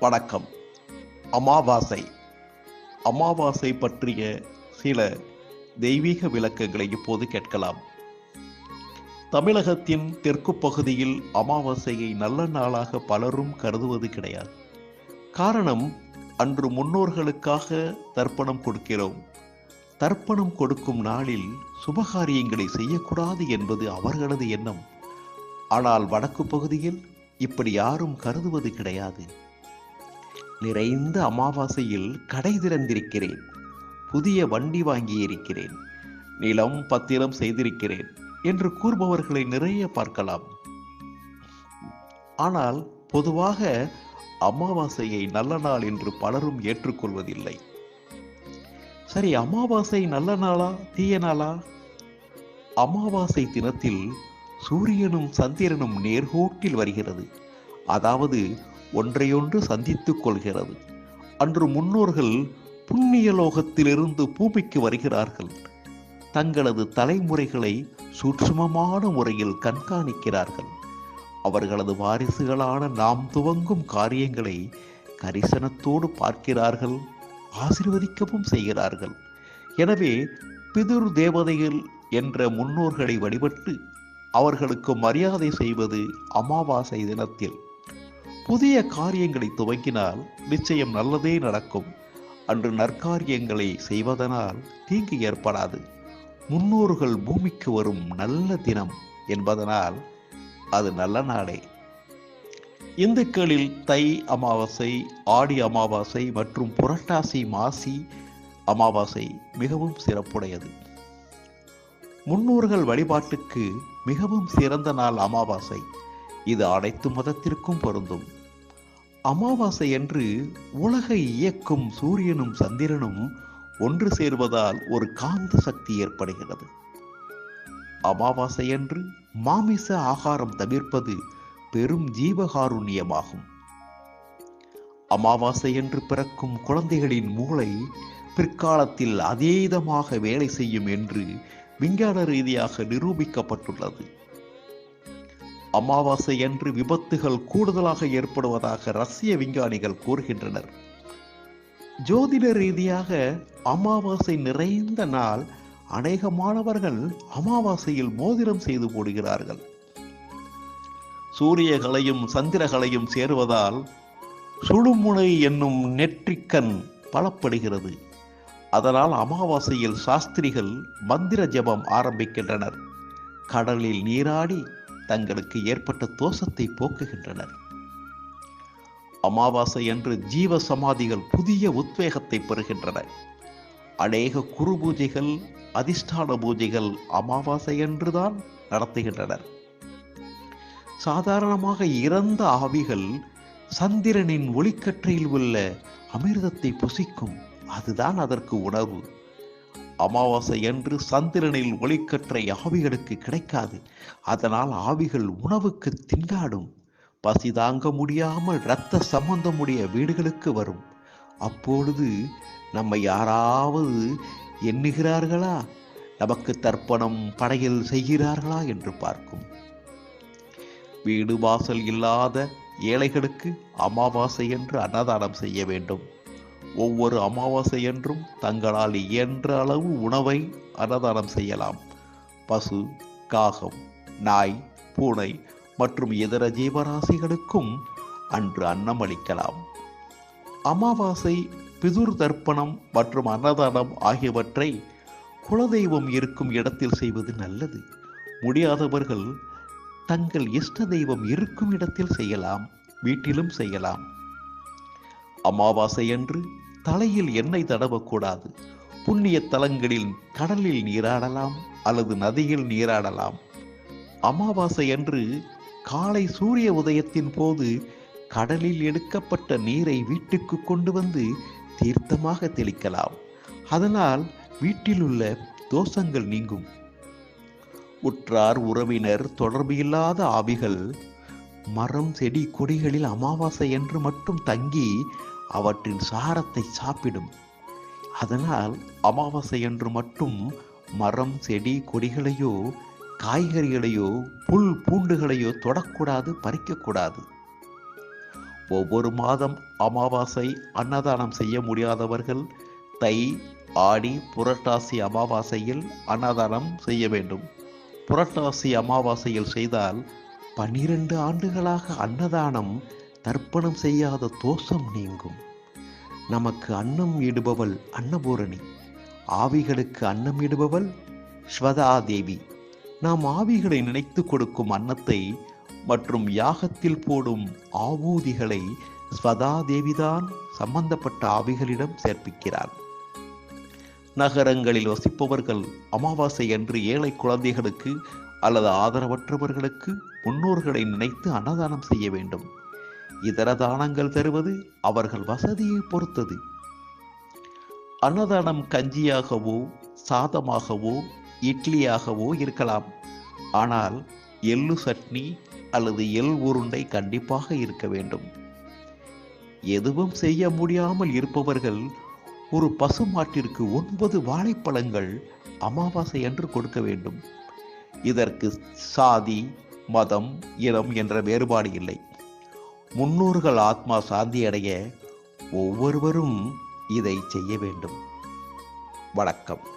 வணக்கம் அமாவாசை. அமாவாசை பற்றிய சில தெய்வீக விளக்கங்களை இப்போது கேட்கலாம். தமிழகத்தின் தெற்கு பகுதியில் அமாவாசையை நல்ல நாளாக பலரும் கருதுவது கிடையாது. காரணம் அன்று முன்னோர்களுக்காக தர்ப்பணம் கொடுக்கிறோம். தர்ப்பணம் கொடுக்கும் நாளில் சுபகாரியங்களை செய்யக்கூடாது என்பது அவர்களது எண்ணம். ஆனால் வடக்கு பகுதியில் இப்படி யாரும் கருதுவது கிடையாது. நிறைந்த அமாவாசையில் கடை திறந்திருக்கிறேன். புதிய வண்டி வாங்கியிருக்கிறேன். நிலம் பத்திரம் செய்திருக்கிறேன் என்று கூறுபவர்களை நிறைய பார்க்கலாம். ஆனால் பொதுவாக அமாவாசையை நல்ல நாள் என்று பலரும் ஏற்றுக்கொள்வதில்லை. சரி அமாவாசை நல்ல நாளா தீய நாளா? அமாவாசை தினத்தில் சூரியனும் சந்திரனும் நேர்கோட்டில் வருகிறது. அதாவது ஒன்றையொன்று சந்தித்துக் கொள்கிறது. அன்று முன்னோர்கள் புண்ணிய லோகத்திலிருந்து பூமிக்கு வருகிறார்கள். தங்களது தலைமுறைகளை சூட்சுமமான முறையில் கண்காணிக்கிறார்கள். அவர்களது வாரிசுகளான நாம் துவங்கும் காரியங்களை கரிசனத்தோடு பார்க்கிறார்கள் ஆசிர்வதிக்கவும் செய்கிறார்கள். எனவே பிதுர் தேவதைகள் என்ற முன்னோர்களை வழிபட்டு அவர்களுக்கு மரியாதை செய்வது அமாவாசை தினத்தில். புதிய காரியங்களை துவங்கினால் நிச்சயம் நல்லதே நடக்கும். அன்று நற்காரியங்களை செய்வதனால் தீங்கு ஏற்படாது. முன்னோர்கள் பூமிக்கு வரும் நல்ல தினம் என்பதனால் அது நல்ல நாளே. இந்துக்களில் தை அமாவாசை ஆடி அமாவாசை மற்றும் புரட்டாசி மாசி அமாவாசை மிகவும் சிறப்புடையது. முன்னோர்கள் வழிபாட்டுக்கு மிகவும் சிறந்த நாள் அமாவாசை. இது அனைத்து மதத்திற்கும் பொருந்தும். அமாவாசை என்று உலகை இயக்கும் சூரியனும் சந்திரனும் ஒன்று சேர்வதால் ஒரு காந்த சக்தி ஏற்படுகிறது. அமாவாசையன்று மாமிச ஆகாரம் தவிர்ப்பது பெரும் ஜீவகாருண்யமாகும். அமாவாசையன்று பிறக்கும் குழந்தைகளின் மூளை பிற்காலத்தில் அதீதமாக வேலை செய்யும் என்று விஞ்ஞான ரீதியாக நிரூபிக்கப்பட்டுள்ளது. அமாவாசையன்று விபத்துகள் கூடுதலாக ஏற்படுவதாக ரஷ்ய விஞ்ஞானிகள் கூறுகின்றனர். ஜோதிட ரீதியாக அமாவாசை நிறைந்த நாள் அநேகமானவர்கள் அமாவாசையில் மோதிரம் செய்து போடுகிறார்கள். சூரியகளையும் சந்திரகளையும் சேருவதால் சுழுமுனை என்னும் நெற்றிக்கண் பலப்படுகிறது. அதனால் அமாவாசையில் சாஸ்திரிகள் மந்திர ஜபம் ஆரம்பிக்கின்றனர். கடலில் நீராடி தங்களுக்கு ஏற்பட்ட தோஷத்தை போக்குகின்றனர். அமாவாசை அன்று ஜீவ சமாதிகள் புதிய உத்வேகத்தை பெறுகின்றன. அநேக குரு பூஜைகள் அதிஷ்டான பூஜைகள் அமாவாசை என்றுதான் நடத்துகின்றனர். சாதாரணமாக இறந்த ஆவிகள் சந்திரனின் ஒளிக்கற்றையில் உள்ள அமிர்தத்தை புசிக்கும் அதுதான் அதற்கு உணர்வு. அமாவாசை அன்று சந்திரனில் ஒளிக்கற்றை ஆவிகளுக்கு கிடைக்காது. அதனால் ஆவிகள் உணவுக்கு திண்டாடும். பசி தாங்க முடியாமல் இரத்த சம்பந்தமுடைய வீடுகளுக்கு வரும். அப்பொழுது நம்மை யாராவது எண்ணுகிறார்களா? நமக்கு தர்ப்பணம் படையல் செய்கிறார்களா என்று பார்க்கும். வீடு வாசல் இல்லாத ஏழைகளுக்கு அமாவாசை என்று அன்னதானம் செய்ய வேண்டும். ஒவ்வொரு அமாவாசை என்றும் தங்களால் இயன்ற அளவு உணவை அன்னதானம் செய்யலாம். பசு காகம் நாய் பூனை மற்றும் இதர ஜீவராசிகளுக்கும் அன்று அன்னம் அளிக்கலாம். அமாவாசை பிதுர் தர்ப்பணம் மற்றும் அன்னதானம் ஆகியவற்றை குலதெய்வம் இருக்கும் இடத்தில் செய்வது நல்லது. முடியாதவர்கள் தங்கள் இஷ்ட தெய்வம் இருக்கும் இடத்தில் செய்யலாம் வீட்டிலும் செய்யலாம். அமாவாசையன்று தலையில் எண்ணெய் தடவக்கூடாது. புண்ணிய தலங்களில் கடலில் நீராடலாம் அல்லது நதியில் நீராடலாம். அமாவாசையன்று காலை சூரிய உதயத்தின் போது கடலில் எடுக்கப்பட்ட நீரை வீட்டுக்கு கொண்டு வந்து தீர்த்தமாக தெளிக்கலாம். அதனால் வீட்டில் உள்ள தோஷங்கள் நீங்கும். உற்றார் உறவினர் தொடர்பு இல்லாத ஆவிகள் மரம் செடி கொடிகளில் அமாவாசை என்று மட்டும் தங்கி அவற்றின் சாரத்தை சாப்பிடும். அதனால் அமாவாசை என்று மட்டும் மரம் செடி கொடிகளையோ காய்கறிகளையோ புல் பூண்டுகளையோ தொடக்கூடாது பறிக்கக்கூடாது. ஒவ்வொரு மாதம் அமாவாசை அன்னதானம் செய்ய முடியாதவர்கள் தை ஆடி புரட்டாசி அமாவாசையில் அன்னதானம் செய்ய வேண்டும். புரட்டாசி அமாவாசையில் செய்தால் பன்னிரண்டு ஆண்டுகளாக அன்னதானம் தர்ப்பணம் செய்யாத தோஷம் நீங்கும். நமக்கு அன்னம் இடுபவள் அன்னபூரணி. ஆவிகளுக்கு அன்னம் இடுபவள் ஸ்வதா தேவி நாம் ஆவிகளை நினைத்து கொடுக்கும் அன்னத்தை மற்றும் யாகத்தில் போடும் ஆவூதிகளை ஸ்வதா தேவிதான் சம்பந்தப்பட்ட ஆவிகளிடம் சேர்ப்பிக்கிறார். நகரங்களில் வசிப்பவர்கள் அமாவாசை அன்று ஏழை குழந்தைகளுக்கு அல்லது ஆதரவற்றவர்களுக்கு முன்னோர்களை நினைத்து அன்னதானம் செய்ய வேண்டும். இதர தானங்கள் தருவது அவர்கள் வசதியை பொறுத்தது. அன்னதானம் கஞ்சியாகவோ சாதமாகவோ இட்லியாகவோ இருக்கலாம். ஆனால் எள்ளு சட்னி அல்லது எள் உருண்டை கண்டிப்பாக இருக்க வேண்டும். எதுவும் செய்ய முடியாமல் இருப்பவர்கள் ஒரு பசுமாட்டிற்கு ஒன்பது வாழைப்பழங்கள் அமாவாசை அன்று கொடுக்க வேண்டும். இதற்கு சாதி மதம் இனம் என்ற வேறுபாடு இல்லை. முன்னோர்கள் ஆத்மா சாந்தி அடைய ஒவ்வொருவரும் இதை செய்ய வேண்டும். வணக்கம்.